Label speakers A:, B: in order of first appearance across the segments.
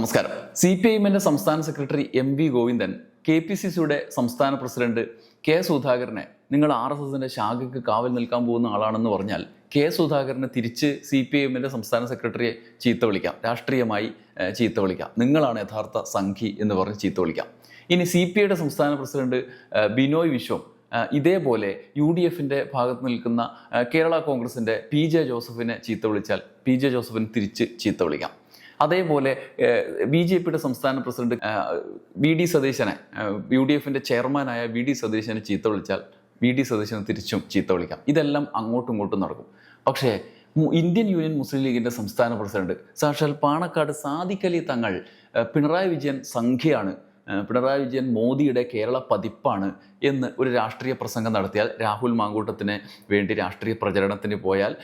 A: നമസ്കാരം. C P I എമ്മിന്റെ സംസ്ഥാന secretary M V Govindan K P C സിയുടെ സംസ്ഥാന പ്രസിഡന്റ് കെ സുധാകരനെ നിങ്ങൾ ആർ എസ് എസിന്റെ ശാഖയ്ക്ക് കാവൽ നിൽക്കാൻ പോകുന്ന ആളാണെന്ന് പറഞ്ഞാൽ കെ സുധാകരനെ തിരിച്ച് സി പി ഐ എമ്മിന്റെ സംസ്ഥാന സെക്രട്ടറിയെ ചീത്ത വിളിക്കാം. രാഷ്ട്രീയമായി ചീത്ത വിളിക്കാം. നിങ്ങളാണ് യഥാർത്ഥ സംഘി എന്ന് പറഞ്ഞ് ചീത്ത വിളിക്കാം. ഇനി സി പി ഐയുടെ സംസ്ഥാന പ്രസിഡന്റ് ബിനോയ് വിശ്വം ഇതേപോലെ യു ഡി എഫിന്റെ ഭാഗത്ത് നിൽക്കുന്ന കേരള കോൺഗ്രസിന്റെ പി ജെ ജോസഫിനെ ചീത്ത വിളിച്ചാൽ പി ജെ ജോസഫിന് തിരിച്ച് ചീത്ത വിളിക്കാം. അതേപോലെ ബി ജെ പിയുടെ സംസ്ഥാന പ്രസിഡന്റ് വി ഡി സതീശനെ യു ഡി എഫിന്റെ ചെയർമാനായ വി ഡി സതീശനെ ചീത്ത വിളിച്ചാൽ വി ഡി സതീശനെ തിരിച്ചും ചീത്ത വിളിക്കാം. ഇതെല്ലാം അങ്ങോട്ടും ഇങ്ങോട്ടും നടക്കും. പക്ഷേ ഇന്ത്യൻ യൂണിയൻ മുസ്ലിം ലീഗിന്റെ സംസ്ഥാന പ്രസിഡന്റ് സാക്ഷാൽ പാണക്കാട് സാദിഖലി തങ്ങൾ പിണറായി വിജയൻ സംഖ്യയാണ് പിണറായി വിജയൻ മോദിയുടെ കേരള പതിപ്പാണ് എന്ന് ഒരു രാഷ്ട്രീയ പ്രസംഗം നടത്തിയാൽ രാഹുൽ മാങ്കൂട്ടത്തിന് വേണ്ടി രാഷ്ട്രീയ പ്രചരണത്തിന് പോയാൽ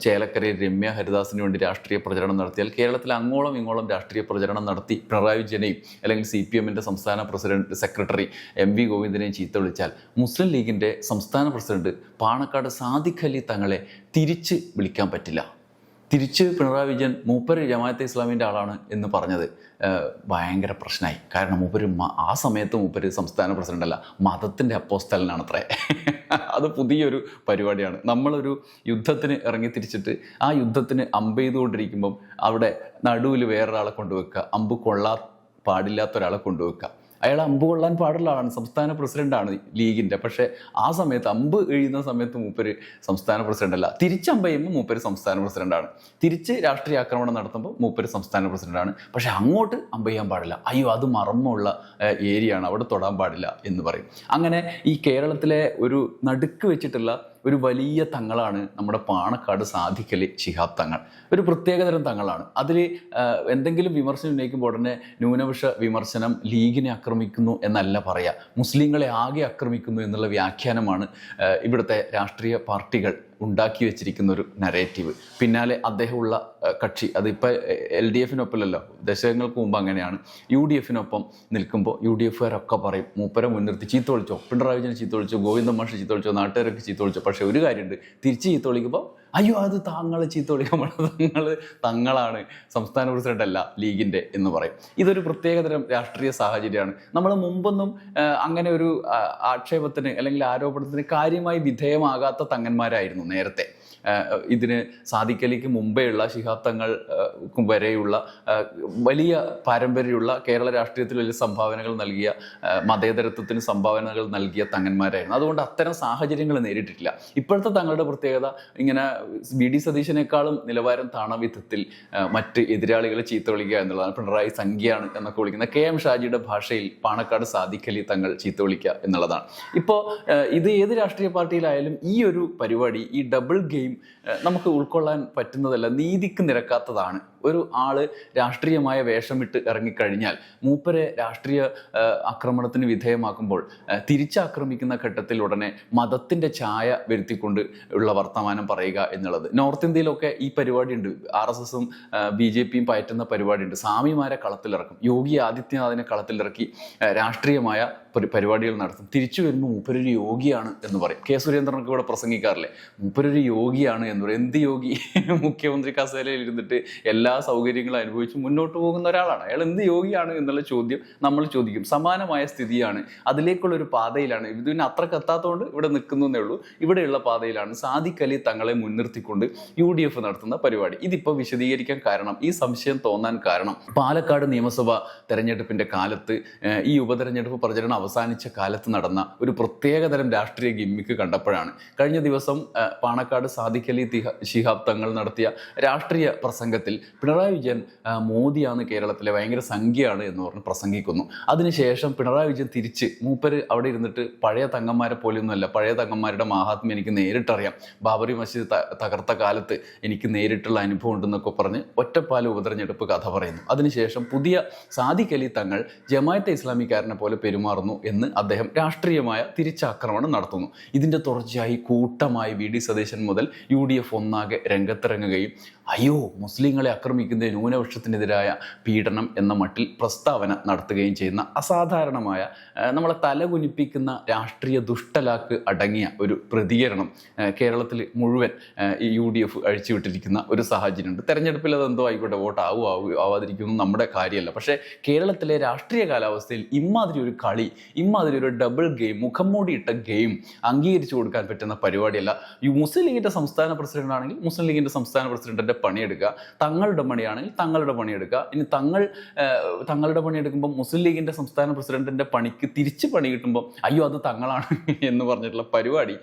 A: ചേലക്കരയിൽ രമ്യ ഹരിദാസിന് വേണ്ടി രാഷ്ട്രീയ പ്രചരണം നടത്തിയാൽ കേരളത്തിൽ അങ്ങോളം ഇങ്ങോളം രാഷ്ട്രീയ പ്രചരണം നടത്തി പിണറായി വിജയനെയും അല്ലെങ്കിൽ സി പി എമ്മിന്റെ സംസ്ഥാന പ്രസിഡന്റ് സെക്രട്ടറി എം വി ഗോവിന്ദനെയും ചീത്ത വിളിച്ചാൽ മുസ്ലിം ലീഗിന്റെ സംസ്ഥാന പ്രസിഡന്റ് പാണക്കാട് സാദിഖ് അലി തങ്ങളെ തിരിച്ച് വിളിക്കാൻ പറ്റില്ല. തിരിച്ച് പിണറായി വിജയൻ മൂപ്പര് ജമാഅത്തെ ഇസ്ലാമിന്റെ ആളാണ് എന്ന് പറഞ്ഞത് ഭയങ്കര പ്രശ്നമായി. കാരണം മൂപ്പര് ആ സമയത്ത് മൂപ്പര് സംസ്ഥാന പ്രസിഡന്റ് അല്ല മതത്തിന്റെ അപ്പോസ്തലനാണ് അത്രേ അത് പുതിയൊരു പരിപാടിയാണ്. നമ്മളൊരു യുദ്ധത്തിന് ഇറങ്ങി തിരിച്ചിട്ട് ആ യുദ്ധത്തിന് അമ്പ് ചെയ്തുകൊണ്ടിരിക്കുമ്പം അവിടെ നടുവിൽ വേറൊരാളെ കൊണ്ടുവെക്കുക അമ്പ് കൊള്ളാ പാടില്ലാത്ത ഒരാളെ കൊണ്ടുവെക്കുക. അയാൾ അമ്പ് കൊള്ളാൻ പാടുള്ള ആളാണ് സംസ്ഥാന പ്രസിഡന്റാണ് ലീഗിന്റെ. പക്ഷെ ആ സമയത്ത് അമ്പ് എഴുതുന്ന സമയത്ത് മൂപ്പര് സംസ്ഥാന പ്രസിഡന്റ് അല്ല. തിരിച്ച് അമ്പ ചെയ്യുമ്പോൾ മൂപ്പര് സംസ്ഥാന പ്രസിഡന്റാണ് തിരിച്ച് രാഷ്ട്രീയ ആക്രമണം നടത്തുമ്പോൾ മൂപ്പര് സംസ്ഥാന പ്രസിഡന്റാണ് പക്ഷെ അങ്ങോട്ട് അമ്പ് ചെയ്യാൻ പാടില്ല. അയ്യോ അത് മറമുള്ള ഏരിയയാണ്. അവിടെ തൊടാൻ പാടില്ല എന്ന് പറയും. അങ്ങനെ ഈ കേരളത്തിലെ ഒരു നടുക്ക് വെച്ചിട്ടുള്ള ഒരു വലിയ തങ്ങളാണ് നമ്മുടെ പാണക്കാട് സാധിക്കൽ ശിഹാബ് തങ്ങൾ. ഒരു പ്രത്യേകതരം തങ്ങളാണ്. അതിൽ എന്തെങ്കിലും വിമർശനം ഉന്നയിക്കുമ്പോൾ ഉടനെ ന്യൂനപക്ഷ വിമർശനം ലീഗിനെ ആക്രമിക്കുന്നു എന്നല്ല പറയുക മുസ്ലിങ്ങളെ ആകെ ആക്രമിക്കുന്നു എന്നുള്ള വ്യാഖ്യാനമാണ് ഇവിടുത്തെ രാഷ്ട്രീയ പാർട്ടികൾ ഉണ്ടാക്കി വെച്ചിരിക്കുന്ന ഒരു നരേറ്റീവ് പിന്നാലെ അദ്ദേഹമുള്ള കക്ഷി. അതിപ്പോൾ എൽ ഡി എഫിനൊപ്പമല്ലല്ലോ. ദശകങ്ങൾക്ക് മുമ്പ് അങ്ങനെയാണ്. യു ഡി എഫിനൊപ്പം നിൽക്കുമ്പോൾ യു ഡി എഫുകാരൊക്കെ പറയും മൂപ്പരെ മുൻനിർത്തി ചീത്ത വിളിച്ചോ. പിണറായി വിജയൻ ചീത്ത വിളിച്ചോ. ഗോവിന്ദ മാഷ് ചീത്ത വിളിച്ചോ. നാട്ടുകാരൊക്കെ ചീത്ത വിളിച്ചോ. പക്ഷേ ഒരു കാര്യമുണ്ട്. തിരിച്ച് ചീത്ത വിളിക്കുമ്പോൾ അയ്യോ അത് താങ്കളെ ചീത്ത വിളിക്കാൻ തങ്ങൾ തങ്ങളാണ്. സംസ്ഥാന പ്രസിഡന്റ് അല്ല ലീഗിന്റെ എന്ന് പറയും. ഇതൊരു പ്രത്യേകതരം രാഷ്ട്രീയ സാഹചര്യമാണ്. നമ്മൾ മുമ്പൊന്നും അങ്ങനെ ഒരു ആക്ഷേപത്തിന് അല്ലെങ്കിൽ ആരോപണത്തിന് കാര്യമായി വിധേയമാകാത്ത തങ്ങന്മാരായിരുന്നു നേരത്തെ. ഇതിന് സാധിക്കലിക്ക് മുമ്പെയുള്ള ഉള്ള ശിഹാബ് തങ്ങൾ ആ, വരെയുള്ള വലിയ പാരമ്പര്യമുള്ള കേരള രാഷ്ട്രീയത്തിൽ വലിയ സംഭാവനകൾ നൽകിയ മതേതരത്വത്തിന് സംഭാവനകൾ നൽകിയ തങ്ങന്മാരായിരുന്നു. അതുകൊണ്ട് അത്തരം സാഹചര്യങ്ങൾ നേരിട്ടിട്ടില്ല. ഇപ്പോഴത്തെ തങ്ങളുടെ പ്രത്യേകത ഇങ്ങനെ വി ഡി സതീശനേക്കാളും നിലവാരം താണ വിധത്തിൽ മറ്റ് എതിരാളികളെ ചീത്ത വിളിക്കുക എന്നുള്ളതാണ്. പിണറായി സംഖ്യയാണ് എന്നൊക്കെ വിളിക്കുന്ന കെ എം ഷാജിയുടെ ഭാഷയിൽ പാണക്കാട് സാധിക്കലി തങ്ങൾ ചീത്ത വിളിക്കുക എന്നുള്ളതാണ്. ഇപ്പോൾ ഇത് ഏത് രാഷ്ട്രീയ പാർട്ടിയിലായാലും ഈ ഒരു പരിപാടി ഈ ഡബിൾ ഗെയിം നമുക്ക് ഉൾക്കൊള്ളാൻ പറ്റുന്നതല്ല നീതിക്ക് നിരക്കാത്തതാണ്. ഒരു ആൾ രാഷ്ട്രീയമായ വേഷമിട്ട് ഇറങ്ങിക്കഴിഞ്ഞാൽ മൂപ്പരെ രാഷ്ട്രീയ ആക്രമണത്തിന് വിധേയമാക്കുമ്പോൾ തിരിച്ചാക്രമിക്കുന്ന ഘട്ടത്തിൽ ഉടനെ മതത്തിന്റെ ഛായ വരുത്തിക്കൊണ്ട് ഉള്ള വർത്തമാനം പറയുക എന്നുള്ളത്. നോർത്ത് ഇന്ത്യയിലൊക്കെ ഈ പരിപാടി ഉണ്ട് ആർ എസ് എസും ബി ജെ പിയും പയറ്റുന്ന പരിപാടിയുണ്ട്. സ്വാമിമാരെ കളത്തിലിറക്കും. യോഗി ആദിത്യനാഥിനെ കളത്തിലിറക്കി രാഷ്ട്രീയമായ പരി- പരിപാടികൾ നടത്തും. തിരിച്ചു വരുമ്പോൾ മൂപ്പരൊരു യോഗിയാണ് എന്ന് പറയും. കെ സുരേന്ദ്രനൊക്കെ ഇവിടെ പ്രസംഗിക്കാറില്ലേ? മൂപ്പരൊരു യോഗിയാണ് എന്ന് പറയും. എന്ത് യോഗി? മുഖ്യമന്ത്രി കസേരയിൽ ഇരുന്നിട്ട് എല്ലാ സൗകര്യങ്ങളും അനുഭവിച്ച് മുന്നോട്ട് പോകുന്ന ഒരാളാണ്. അയാൾ എന്ത് യോഗിയാണ് എന്നുള്ള ചോദ്യം നമ്മൾ ചോദിക്കും. സമാനമായ സ്ഥിതിയാണ്. അതിലേക്കുള്ള ഒരു പാതയിലാണ്. ഇത് അത്ര കത്താത്തതുകൊണ്ട് ഇവിടെ നിൽക്കുന്നു എന്നേ ഉള്ളൂ. ഇവിടെയുള്ള പാതയിലാണ് സാധിക്കലി തങ്ങളെ മുൻനിർത്തിക്കൊണ്ട് യു ഡി എഫ് നടത്തുന്ന പരിപാടി. ഇതിപ്പോൾ വിശദീകരിക്കാൻ കാരണം ഈ സംശയം തോന്നാൻ കാരണം പാലക്കാട് നിയമസഭ തെരഞ്ഞെടുപ്പിന്റെ കാലത്ത് ഈ ഉപതെരഞ്ഞെടുപ്പ് പ്രചരണം അവസാനിച്ച കാലത്ത് നടന്ന ഒരു പ്രത്യേകതരം രാഷ്ട്രീയ ഗിമ്മിക്ക് കണ്ടപ്പോഴാണ്. കഴിഞ്ഞ ദിവസം പാണക്കാട് പാണക്കാട് സാദിഖ് അലി ശിഹാബ് തങ്ങൾ നടത്തിയ രാഷ്ട്രീയ പ്രസംഗത്തിൽ പിണറായി വിജയൻ മോദിയാണ് കേരളത്തിലെ ഭയങ്കര സംഖ്യയാണ് എന്ന് പറഞ്ഞ് പ്രസംഗിക്കുന്നു. അതിനുശേഷം പിണറായി വിജയൻ തിരിച്ച് മൂപ്പര് അവിടെ ഇരുന്നിട്ട് പഴയ തങ്ങന്മാരെ പോലെയൊന്നുമല്ല പഴയ തങ്ങന്മാരുടെ മഹാത്മ്യം എനിക്ക് നേരിട്ടറിയാം. ബാബറി മസ്ജിദ് തകർത്ത കാലത്ത് എനിക്ക് നേരിട്ടുള്ള അനുഭവം ഉണ്ടെന്നൊക്കെ പറഞ്ഞ് ഒറ്റപ്പാല ഉപതെരഞ്ഞെടുപ്പ് കഥ പറയുന്നു. അതിനുശേഷം പുതിയ സാദിഖ് അലി തങ്ങൾ ജമായത്തെ ഇസ്ലാമിക്കാരനെ പോലെ പെരുമാറുന്നു എന്ന് അദ്ദേഹം രാഷ്ട്രീയമായ തിരിച്ചാക്രമണം നടത്തുന്നു. ഇതിന്റെ തുടർച്ചയായി കൂട്ടമായി വി ഡി സതീശൻ മുതൽ യു ഡി എഫ് ഒന്നാകെ രംഗത്തിറങ്ങുകയും അയ്യോ മുസ്ലിങ്ങളെ ആക്രമിക്കുന്ന ന്യൂനപക്ഷത്തിനെതിരായ പീഡനം എന്ന മട്ടിൽ പ്രസ്താവന നടത്തുകയും ചെയ്യുന്ന അസാധാരണമായ നമ്മളെ തലകുനിപ്പിക്കുന്ന രാഷ്ട്രീയ ദുഷ്ടലാക്ക് അടങ്ങിയ ഒരു പ്രതികരണം കേരളത്തിൽ മുഴുവൻ യു ഡി എഫ് അഴിച്ചുവിട്ടിരിക്കുന്ന ഒരു സാഹചര്യമുണ്ട്. തെരഞ്ഞെടുപ്പിൽ അതെന്തോ ആയിക്കോട്ടെ വോട്ട് ആവും ആവും ആവാതിരിക്കുന്നു നമ്മുടെ കാര്യമല്ല. പക്ഷേ കേരളത്തിലെ രാഷ്ട്രീയ കാലാവസ്ഥയിൽ ഇമാതിരി ഒരു കളി ഇമാതിരി ഒരു ഡബിൾ ഗെയിം മുഖം മൂടിയിട്ട ഗെയിം അംഗീകരിച്ചു കൊടുക്കാൻ പറ്റുന്ന പരിപാടിയല്ല ഈ മുസ്ലിം ലീഗിന്റെ സംസ്ഥാന പ്രസിഡന്റ് ആണെങ്കിൽ മുസ്ലിം ലീഗിന്റെ സംസ്ഥാന പ്രസിഡന്റിന്റെ പണിയെടുക്കുക. തങ്ങളുടെ പണിയാണെങ്കിൽ തങ്ങളുടെ പണിയെടുക്കുക. ഇനി തങ്ങൾ തങ്ങളുടെ പണിയെടുക്കുമ്പോൾ മുസ്ലിം ലീഗിന്റെ സംസ്ഥാന പ്രസിഡന്റിന്റെ പണിക്ക് തിരിച്ച് പണി കിട്ടുമ്പോൾ അയ്യോ അത് തങ്ങളാണ് എന്ന് പറഞ്ഞിട്ടുള്ള പരിപാടി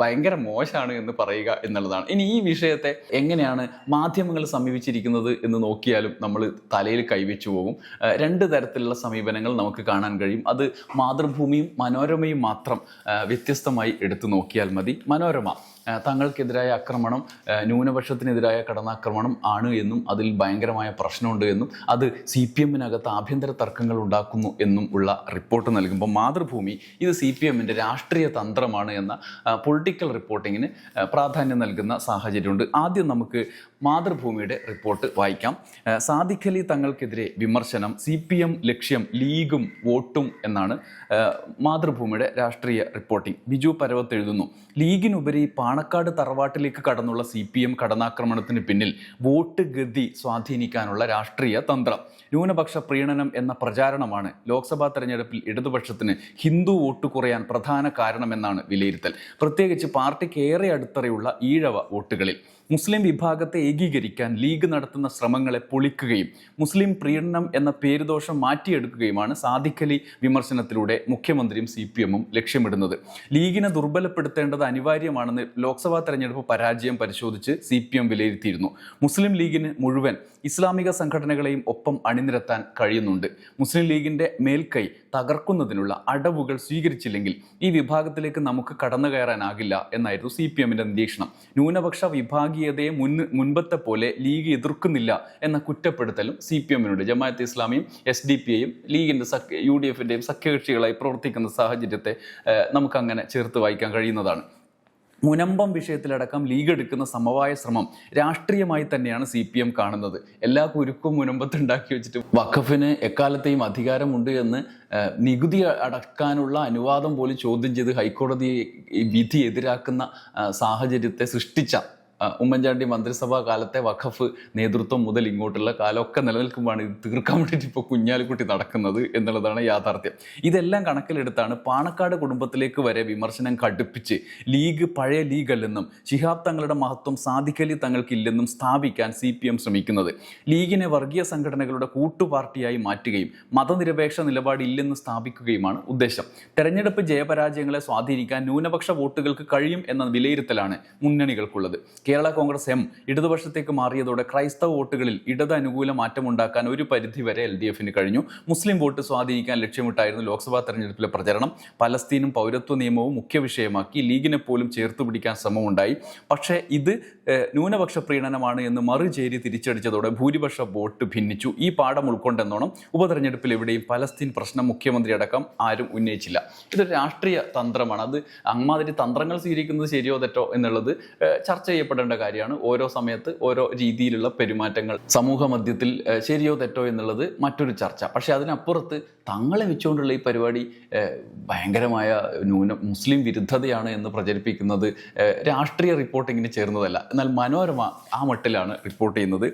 A: ഭയങ്കര മോശമാണ് എന്ന് പറയുക എന്നുള്ളതാണ്. ഇനി ഈ വിഷയത്തെ എങ്ങനെയാണ് മാധ്യമങ്ങൾ സമീപിച്ചിരിക്കുന്നത് എന്ന് നോക്കിയാലും നമ്മൾ തലയിൽ കൈവച്ചു പോകും. രണ്ട് തരത്തിലുള്ള സമീപനങ്ങൾ നമുക്ക് കാണാൻ കഴിയും. അത് മാതൃഭൂമിയും മനോരമയും മാത്രം വ്യത്യസ്തമായി എടുത്തു നോക്കിയാൽ മതി. മനോരമ. തങ്ങൾക്കെതിരായ ആക്രമണം ന്യൂനപക്ഷത്തിനെതിരായ കടന്നാക്രമണം ആണ് എന്നും അതിൽ ഭയങ്കരമായ പ്രശ്നമുണ്ട് എന്നും അത് സി പി എമ്മിനകത്ത് ആഭ്യന്തര തർക്കങ്ങൾ ഉണ്ടാക്കുന്നു എന്നും ഉള്ള റിപ്പോർട്ട് നൽകുമ്പോൾ മാതൃഭൂമി ഇത് സി പി എമ്മിന്റെ രാഷ്ട്രീയ തന്ത്രമാണ് എന്ന പൊളിറ്റിക്കൽ റിപ്പോർട്ടിങ്ങിന് പ്രാധാന്യം നൽകുന്ന സാഹചര്യമുണ്ട്. ആദ്യം നമുക്ക് മാതൃഭൂമിയുടെ റിപ്പോർട്ട് വായിക്കാം. സാദിഖലി തങ്ങൾക്കെതിരെ വിമർശനം സി പി എം ലക്ഷ്യം ലീഗും വോട്ടും എന്നാണ് മാതൃഭൂമിയുടെ രാഷ്ട്രീയ റിപ്പോർട്ടിംഗ്. ബിജു പരവത്ത് എഴുതുന്നു ലീഗിനുപരി പാണക്കാട് തറവാട്ടിലേക്ക് കടന്നുള്ള സി പി എം കടന്നാക്രമണത്തിന് പിന്നിൽ വോട്ട് ഗതി സ്വാധീനിക്കാനുള്ള രാഷ്ട്രീയ തന്ത്രം. ന്യൂനപക്ഷ പ്രീണനം എന്ന പ്രചാരണമാണ് ലോക്സഭാ തെരഞ്ഞെടുപ്പിൽ ഇടതുപക്ഷത്തിന് ഹിന്ദു വോട്ട് കുറയാൻ പ്രധാന കാരണമെന്നാണ് വിലയിരുത്തൽ. പ്രത്യേകിച്ച് പാർട്ടിക്ക് ഏറെ അടിത്തറയുള്ള ഈഴവ വോട്ടുകളിൽ. മുസ്ലിം വിഭാഗത്തെ ഏകീകരിക്കാൻ ലീഗ് നടത്തുന്ന ശ്രമങ്ങളെ പൊളിക്കുകയും മുസ്ലിം പ്രീണനം എന്ന പേരുദോഷം മാറ്റിയെടുക്കുകയുമാണ് സാദിഖലി വിമർശനത്തിലൂടെ മുഖ്യമന്ത്രിയും സി പി എമ്മും ലക്ഷ്യമിടുന്നത്. ലീഗിനെ ദുർബലപ്പെടുത്തേണ്ടത് അനിവാര്യമാണെന്ന് ലോക്സഭാ തെരഞ്ഞെടുപ്പ് പരാജയം പരിശോധിച്ച് സി പി എം വിലയിരുത്തിയിരുന്നു. മുസ്ലിം ലീഗിന് മുഴുവൻ ഇസ്ലാമിക സംഘടനകളെയും ഒപ്പം അണിനിരത്താൻ കഴിയുന്നുണ്ട്. മുസ്ലിം ലീഗിന്റെ മേൽക്കൈ തകർക്കുന്നതിനുള്ള അടവുകൾ സ്വീകരിച്ചില്ലെങ്കിൽ ഈ വിഭാഗത്തിലേക്ക് നമുക്ക് കടന്നു കയറാനാകില്ല എന്നായിരുന്നു സി പി എമ്മിന്റെ നിരീക്ഷണം. ന്യൂനപക്ഷ വിഭാഗീയതയെ മുൻ മുൻപത്തെ പോലെ ലീഗ് എതിർക്കുന്നില്ല എന്ന കുറ്റപ്പെടുത്തലും സി പി എമ്മിനുണ്ട്. ജമാഅത്ത് ഇസ്ലാമിയും എസ് ഡി പി ഐയും ലീഗിന്റെ സഖ്യ യു ഡി എഫിന്റെയും സഖ്യകക്ഷികളായി പ്രവർത്തിക്കുന്ന സാഹചര്യത്തെ നമുക്കങ്ങനെ ചേർത്ത് വായിക്കാൻ കഴിയുന്നതാണ്. മുനമ്പം വിഷയത്തിലടക്കം ലീഗ് എടുക്കുന്ന സമവായ ശ്രമം രാഷ്ട്രീയമായി തന്നെയാണ് സി പി എം കാണുന്നത്. എല്ലാ കുരുക്കും മുനമ്പത്ത് ഉണ്ടാക്കി വെച്ചിട്ട് വഖഫിന് എക്കാലത്തെയും അധികാരമുണ്ട് എന്ന് നികുതി അടക്കാനുള്ള അനുവാദം പോലും ചോദ്യം ചെയ്ത് ഹൈക്കോടതി വിധി എതിരാക്കുന്ന സാഹചര്യത്തെ സൃഷ്ടിച്ച ഉമ്മൻചാണ്ടി മന്ത്രിസഭാ കാലത്തെ വഖഫ് നേതൃത്വം മുതൽ ഇങ്ങോട്ടുള്ള കാലമൊക്കെ നിലനിൽക്കുമ്പോഴാണ് ഇത് തീർക്കാൻ വേണ്ടിയിട്ട് ഇപ്പോൾ കുഞ്ഞാലിക്കുട്ടി നടക്കുന്നത് എന്നുള്ളതാണ് യാഥാർത്ഥ്യം. ഇതെല്ലാം കണക്കിലെടുത്താണ് പാണക്കാട് കുടുംബത്തിലേക്ക് വരെ വിമർശനം കടുപ്പിച്ച് ലീഗ് പഴയ ലീഗല്ലെന്നും ശിഹാബ് തങ്ങളുടെ മഹത്വം സാധിക്കലി തങ്ങൾക്കില്ലെന്നും സ്ഥാപിക്കാൻ സി പി എം ശ്രമിക്കുന്നത്. ലീഗിനെ വർഗീയ സംഘടനകളുടെ കൂട്ടുപാർട്ടിയായി മാറ്റുകയും മതനിരപേക്ഷ നിലപാടില്ലെന്ന് സ്ഥാപിക്കുകയുമാണ് ഉദ്ദേശം. തെരഞ്ഞെടുപ്പ് ജയപരാജയങ്ങളെ സ്വാധീനിക്കാൻ ന്യൂനപക്ഷ വോട്ടുകൾക്ക് കഴിയും എന്ന വിലയിരുത്തലാണ് മുന്നണികൾക്കുള്ളത്. കേരള കോൺഗ്രസ് എം ഇടതുപക്ഷത്തേക്ക് മാറിയതോടെ ക്രൈസ്തവ വോട്ടുകളിൽ ഇടത് അനുകൂല മാറ്റമുണ്ടാക്കാൻ ഒരു പരിധി വരെ എൽ ഡി എഫിന് കഴിഞ്ഞു. മുസ്ലിം വോട്ട് സ്വാധീനിക്കാൻ ലക്ഷ്യമിട്ടായിരുന്നു ലോക്സഭാ തെരഞ്ഞെടുപ്പിലെ പ്രചരണം. പലസ്തീനും പൗരത്വ നിയമവും മുഖ്യ വിഷയമാക്കി ലീഗിനെ പോലും ചേർത്ത് പിടിക്കാൻ ശ്രമമുണ്ടായി. പക്ഷേ ഇത് ന്യൂനപക്ഷ പ്രീണനമാണ് എന്ന് മറുചേരി തിരിച്ചടിച്ചതോടെ ഭൂരിപക്ഷ വോട്ട് ഭിന്നിച്ചു. ഈ പാഠം ഉൾക്കൊണ്ടെന്നോണം ഉപതെരഞ്ഞെടുപ്പിൽ എവിടെയും പലസ്തീൻ പ്രശ്നം മുഖ്യമന്ത്രി അടക്കം ആരും ഉന്നയിച്ചില്ല. ഇതൊരു രാഷ്ട്രീയ തന്ത്രമാണ്. അത് അമ്മാതിരി തന്ത്രങ്ങൾ സ്വീകരിക്കുന്നത് ശരിയോ തെറ്റോ എന്നുള്ളത് ചർച്ച ചെയ്യപ്പെടേണ്ട കാര്യമാണ്. ഓരോ സമയത്ത് ഓരോ രീതിയിലുള്ള പെരുമാറ്റങ്ങൾ. സമൂഹ മധ്യത്തിൽ ശരിയോ തെറ്റോ എന്നുള്ളത് മറ്റൊരു ചർച്ച. പക്ഷേ അതിനപ്പുറത്ത് തങ്ങളെ വെച്ചുകൊണ്ടുള്ള ഈ പരിപാടി ഭയങ്കരമായ ന്യൂന മുസ്ലിം വിരുദ്ധതയാണ് എന്ന് പ്രചരിപ്പിക്കുന്നത്. രാഷ്ട്രീയ റിപ്പോർട്ടിങ്ങിന് ചേർന്നതല്ല. എന്നാൽ മനോരമ ആ മട്ടിലാണ് റിപ്പോർട്ട് ചെയ്യുന്നത്.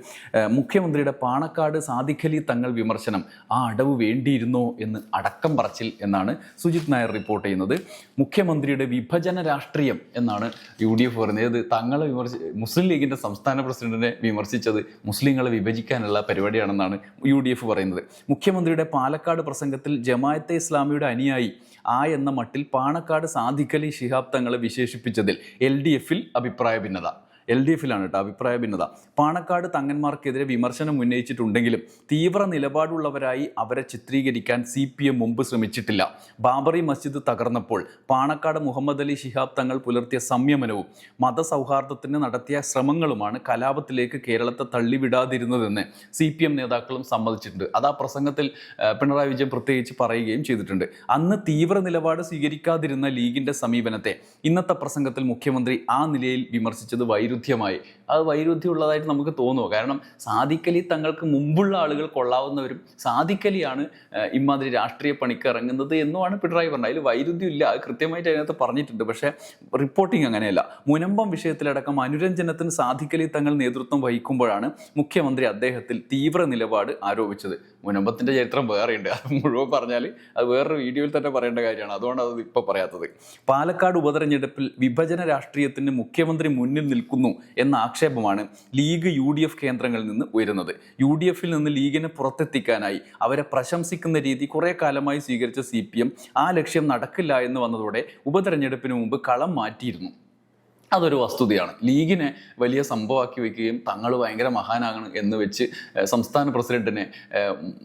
A: മുഖ്യമന്ത്രിയുടെ പാണക്കാട് സാദിഖലി തങ്ങൾ വിമർശനം ആ അടവ് വേണ്ടിയിരുന്നോ എന്ന് അടക്കം പറച്ചിൽ എന്നാണ് സുജിത് നായർ റിപ്പോർട്ട് ചെയ്യുന്നത്. മുഖ്യമന്ത്രിയുടെ വിഭജന രാഷ്ട്രീയം എന്നാണ് യു ഡി എഫ് പറയുന്നത്. തങ്ങളെ തങ്ങളെ വിമർശി മുസ്ലിം ലീഗിന്റെ സംസ്ഥാന പ്രസിഡന്റിനെ വിമർശിച്ചത് മുസ്ലിങ്ങളെ വിഭജിക്കാനുള്ള പരിപാടിയാണെന്നാണ് യു ഡി എഫ് പറയുന്നത്. മുഖ്യമന്ത്രിയുടെ പാലക്കാട് പ്രസംഗത്തിൽ ജമായത്തെ ഇസ്ലാമിയുടെ അനുയായി ആ എന്ന മട്ടിൽ പാണക്കാട് സാദിഖലി ശിഹാബ് തങ്ങളെ വിശേഷിപ്പിച്ചതിൽ എൽ ഡി എഫിൽ അഭിപ്രായ ഭിന്നത. എൽ ഡി എഫിലാണ് കേട്ടോ അഭിപ്രായ ഭിന്നത. പാണക്കാട് തങ്ങന്മാർക്കെതിരെ വിമർശനം ഉന്നയിച്ചിട്ടുണ്ടെങ്കിലും തീവ്ര നിലപാടുള്ളവരായി അവരെ ചിത്രീകരിക്കാൻ സി പി എം മുമ്പ് ശ്രമിച്ചിട്ടില്ല. ബാബറി മസ്ജിദ് തകർന്നപ്പോൾ പാണക്കാട് മുഹമ്മദ് അലി ശിഹാബ് തങ്ങൾ പുലർത്തിയ സംയമനവും മതസൗഹാർദ്ദത്തിന് നടത്തിയ ശ്രമങ്ങളുമാണ് കലാപത്തിലേക്ക് കേരളത്തെ തള്ളിവിടാതിരുന്നതെന്ന് സി പി എം നേതാക്കളും സമ്മതിച്ചിട്ടുണ്ട്. അത് ആ പ്രസംഗത്തിൽ പിണറായി വിജയൻ പ്രത്യേകിച്ച് പറയുകയും ചെയ്തിട്ടുണ്ട്. അന്ന് തീവ്ര നിലപാട് സ്വീകരിക്കാതിരുന്ന ലീഗിന്റെ സമീപനത്തെ ഇന്നത്തെ പ്രസംഗത്തിൽ മുഖ്യമന്ത്രി ആ നിലയിൽ വിമർശിച്ചത് വൈരുദ്ധ്യമായി. അത് വൈരുദ്ധ്യമുള്ളതായിട്ട് നമുക്ക് തോന്നുമോ കാരണം സാധിക്കലി തങ്ങൾക്ക് മുമ്പുള്ള ആളുകൾ കൊള്ളാവുന്നവരും സാധിക്കലിയാണ് ഇമാതിരി രാഷ്ട്രീയ പണിക്ക് ഇറങ്ങുന്നത് എന്നുമാണ് പിണറായി പറഞ്ഞത്. അതിൽ വൈരുദ്ധ്യം ഇല്ല അത് കൃത്യമായിട്ട് അതിനകത്ത് പറഞ്ഞിട്ടുണ്ട്. പക്ഷേ റിപ്പോർട്ടിംഗ് അങ്ങനെയല്ല. മുനമ്പം വിഷയത്തിലടക്കം അനുരഞ്ജനത്തിന് സാധിക്കലി തങ്ങൾ നേതൃത്വം വഹിക്കുമ്പോഴാണ് മുഖ്യമന്ത്രി അദ്ദേഹത്തിൽ തീവ്ര നിലപാട് ആരോപിച്ചത്. മുനമ്പത്തിന്റെ ചരിത്രം വേറെയുണ്ട്. അത് മുഴുവൻ പറഞ്ഞാൽ അത് വേറൊരു വീഡിയോയിൽ തന്നെ പറയേണ്ട കാര്യമാണ്. അതുകൊണ്ട് അത് ഇപ്പോൾ പറയാത്തത്. പാലക്കാട് ഉപതെരഞ്ഞെടുപ്പിൽ വിഭജന രാഷ്ട്രീയത്തിന് മുഖ്യമന്ത്രി മുന്നിൽ നിൽക്കുന്നു എന്ന ആക്ഷേപമാണ് ലീഗ് യു ഡി എഫ് കേന്ദ്രങ്ങളിൽ നിന്ന് ഉയരുന്നത്. യു ഡി എഫിൽ നിന്ന് ലീഗിനെ പുറത്തെത്തിക്കാനായി അവരെ പ്രശംസിക്കുന്ന രീതി കുറേ കാലമായി സ്വീകരിച്ച സി ആ ലക്ഷ്യം നടക്കില്ല എന്ന് വന്നതോടെ ഉപതെരഞ്ഞെടുപ്പിന് മുമ്പ് കളം മാറ്റിയിരുന്നു. അതൊരു വസ്തുതയാണ്. ലീഗിനെ വലിയ സംഭവമാക്കി വെക്കുകയും തങ്ങൾ ഭയങ്കര മഹാനാകണം എന്ന് വെച്ച് സംസ്ഥാന പ്രസിഡന്റിനെ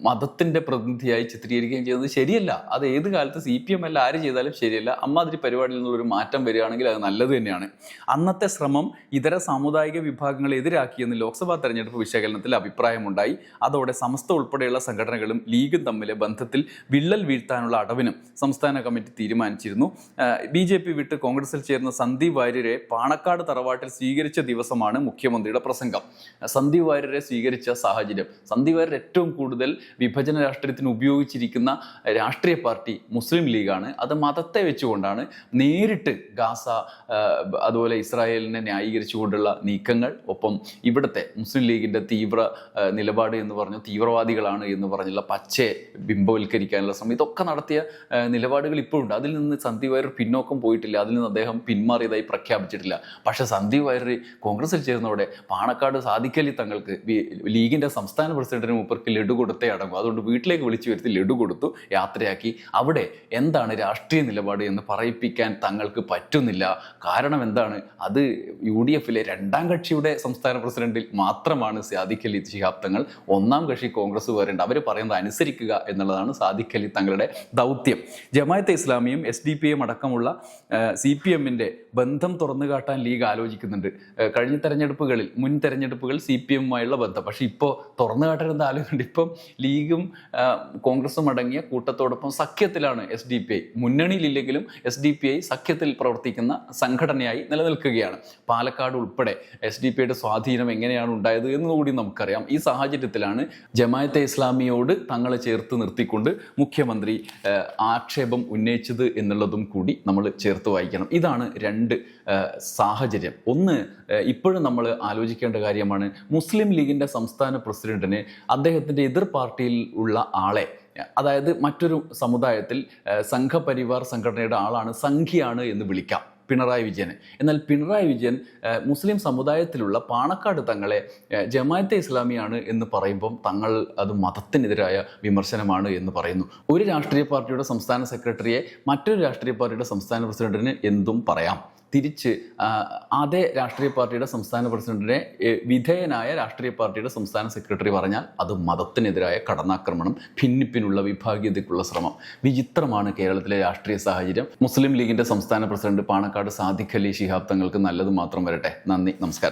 A: മതത്തിന്റെ പ്രതിനിധിയായി ചിത്രീകരിക്കുകയും ചെയ്യുന്നത് ശരിയല്ല. അത് ഏത് കാലത്ത് സി പി എം അല്ല ആര് ചെയ്താലും ശരിയല്ല. അമ്മാതിരി പരിപാടിയിൽ നിന്നുള്ളൊരു മാറ്റം വരികയാണെങ്കിൽ അത് നല്ലത് തന്നെയാണ്. അന്നത്തെ ശ്രമം ഇതര സാമുദായിക വിഭാഗങ്ങളെ എതിരാക്കിയെന്ന് ലോക്സഭാ തെരഞ്ഞെടുപ്പ് വിശകലനത്തിൽ അഭിപ്രായമുണ്ടായി. അതോടെ സമസ്ത ഉൾപ്പെടെയുള്ള സംഘടനകളും ലീഗും തമ്മിലെ ബന്ധത്തിൽ വിള്ളൽ വീഴ്ത്താനുള്ള അടവിനും സംസ്ഥാന കമ്മിറ്റി തീരുമാനിച്ചിരുന്നു. ബി ജെ പി വിട്ട് കോൺഗ്രസിൽ ചേർന്ന സന്ദീപ് വാര്യരെ പാണക്കാട് തറവാട്ടിൽ സ്വീകരിച്ച ദിവസമാണ് മുഖ്യമന്ത്രിയുടെ പ്രസംഗം. സന്ദീപ് വാര്യരെ സ്വീകരിച്ച സാഹചര്യം. സന്ദീപ് വാര്യർ ഏറ്റവും കൂടുതൽ വിഭജന രാഷ്ട്രീയത്തിന് ഉപയോഗിച്ചിരിക്കുന്ന രാഷ്ട്രീയ പാർട്ടി മുസ്ലിം ലീഗാണ്. അത് മതത്തെ വെച്ചുകൊണ്ടാണ് നേരിട്ട് ഗാസ അതുപോലെ ഇസ്രായേലിനെ ന്യായീകരിച്ചുകൊണ്ടുള്ള നീക്കങ്ങൾ ഒപ്പം ഇവിടുത്തെ മുസ്ലിം ലീഗിന്റെ തീവ്ര നിലപാട് എന്ന് പറഞ്ഞു തീവ്രവാദികളാണ് എന്ന് പറഞ്ഞുള്ള പച്ചയെ ബിംബവൽക്കരിക്കാനുള്ള ശ്രമം ഇതൊക്കെ നടത്തിയ നിലപാടുകൾ ഇപ്പോഴുണ്ട്. അതിൽ നിന്ന് സന്ദീപ് വാര്യർ പിന്നോക്കം പോയിട്ടില്ല. അതിൽ നിന്ന് അദ്ദേഹം പിന്മാറിയതായി പ്രഖ്യാപിച്ചിട്ടില്ല പക്ഷേ സന്ദീപ് വാര്യർ കോൺഗ്രസിൽ ചേർന്നതോടെ പാണക്കാട് സാധിക്കലി തങ്ങൾക്ക് ലീഗിന്റെ സംസ്ഥാന പ്രസിഡന്റിന് മുപ്പർക്ക് ലഡു കൊടുത്തേ അടങ്ങും. അതുകൊണ്ട് വീട്ടിലേക്ക് വിളിച്ചു വരുത്തി ലഡു കൊടുത്തു യാത്രയാക്കി. അവിടെ എന്താണ് രാഷ്ട്രീയ നിലപാട് എന്ന് പറയിപ്പിക്കാൻ തങ്ങൾക്ക് പറ്റുന്നില്ല. കാരണം എന്താണ്? അത് യു ഡി എഫിലെ രണ്ടാം കക്ഷിയുടെ സംസ്ഥാന പ്രസിഡന്റിൽ മാത്രമാണ് സാദിഖ് അലി ശിഹാബ് തങ്ങൾ ഒന്നാം കക്ഷി കോൺഗ്രസ് വരേണ്ട അവർ പറയുന്നത് അനുസരിക്കുക എന്നുള്ളതാണ് അലി തങ്ങളുടെ ദൗത്യം. ജമായത്തെ ഇസ്ലാമിയും എസ് ഡി പി എം അടക്കമുള്ള സി പി എമ്മിന്റെ ബന്ധം തുറന്നു കാട്ടാൻ ലീഗ് ആലോചിക്കുന്നുണ്ട്. കഴിഞ്ഞ തെരഞ്ഞെടുപ്പുകളിൽ മുൻ തെരഞ്ഞെടുപ്പുകൾ സി പി എമ്മുമായുള്ള ബന്ധം. പക്ഷേ ഇപ്പോൾ തുറന്നു കാട്ടരുന്ന ആലോചിക്കുന്നുണ്ട്. ഇപ്പം ലീഗും കോൺഗ്രസും അടങ്ങിയ കൂട്ടത്തോടൊപ്പം സഖ്യത്തിലാണ് എസ് ഡി പി ഐ. മുന്നണിയിലില്ലെങ്കിലും എസ് ഡി പി ഐ സഖ്യത്തിൽ പ്രവർത്തിക്കുന്ന സംഘടനയായി നിലനിൽക്കുകയാണ്. പാലക്കാട് ഉൾപ്പെടെ എസ് ഡി പി ഐയുടെ സ്വാധീനം എങ്ങനെയാണ് ഉണ്ടായത് എന്നുകൂടി നമുക്കറിയാം. ഈ സാഹചര്യത്തിലാണ് ജമായത്തെ ഇസ്ലാമിയോട് തങ്ങളെ ചേർത്ത് നിർത്തിക്കൊണ്ട് മുഖ്യമന്ത്രി ആക്ഷേപം ഉന്നയിച്ചത് എന്നുള്ളതും കൂടി നമ്മൾ ചേർത്ത് വായിക്കണം. ഇതാണ് രണ്ട് സാഹചര്യം. ഒന്ന് ഇപ്പോഴും നമ്മൾ ആലോചിക്കേണ്ട കാര്യമാണ് മുസ്ലിം ലീഗിന്റെ സംസ്ഥാന പ്രസിഡന്റിന് അദ്ദേഹത്തിന്റെ എതിർ പാർട്ടിയിൽ ഉള്ള ആളെ അതായത് മറ്റൊരു സമുദായത്തിൽ സംഘപരിവാർ സംഘടനയുടെ ആളാണ് സംഘിയാണ് എന്ന് വിളിക്കാം പിണറായി വിജയൻ എന്നാൽ പിണറായി വിജയൻ മുസ്ലിം സമുദായത്തിലുള്ള പാണക്കാട് തങ്ങളെ ജമാഅത്തെ ഇസ്ലാമിയാണ് എന്ന് പറയുമ്പം തങ്ങൾ അത് മതത്തിനെതിരായ വിമർശനമാണ് എന്ന് പറയുന്നു. ഒരു രാഷ്ട്രീയ പാർട്ടിയുടെ സംസ്ഥാന സെക്രട്ടറിയെ മറ്റൊരു രാഷ്ട്രീയ പാർട്ടിയുടെ സംസ്ഥാന പ്രസിഡന്റിന് എന്തും പറയാം. തിരിച്ച് അതേ രാഷ്ട്രീയ പാർട്ടിയുടെ സംസ്ഥാന പ്രസിഡന്റിനെ വിധേയനായ രാഷ്ട്രീയ പാർട്ടിയുടെ സംസ്ഥാന സെക്രട്ടറി പറഞ്ഞാൽ അത് മതത്തിനെതിരായ കടന്നാക്രമണം ഭിന്നിപ്പിനുള്ള വിഭാഗീയതയ്ക്കുള്ള ശ്രമം. വിചിത്രമാണ് കേരളത്തിലെ രാഷ്ട്രീയ സാഹചര്യം. മുസ്ലിം ലീഗിന്റെ സംസ്ഥാന പ്രസിഡന്റ് പാണക്കാട് സാദിഖ് അലി ശിഹാബ് തങ്ങൾക്ക് നല്ലത് മാത്രം വരട്ടെ. നന്ദി നമസ്കാരം.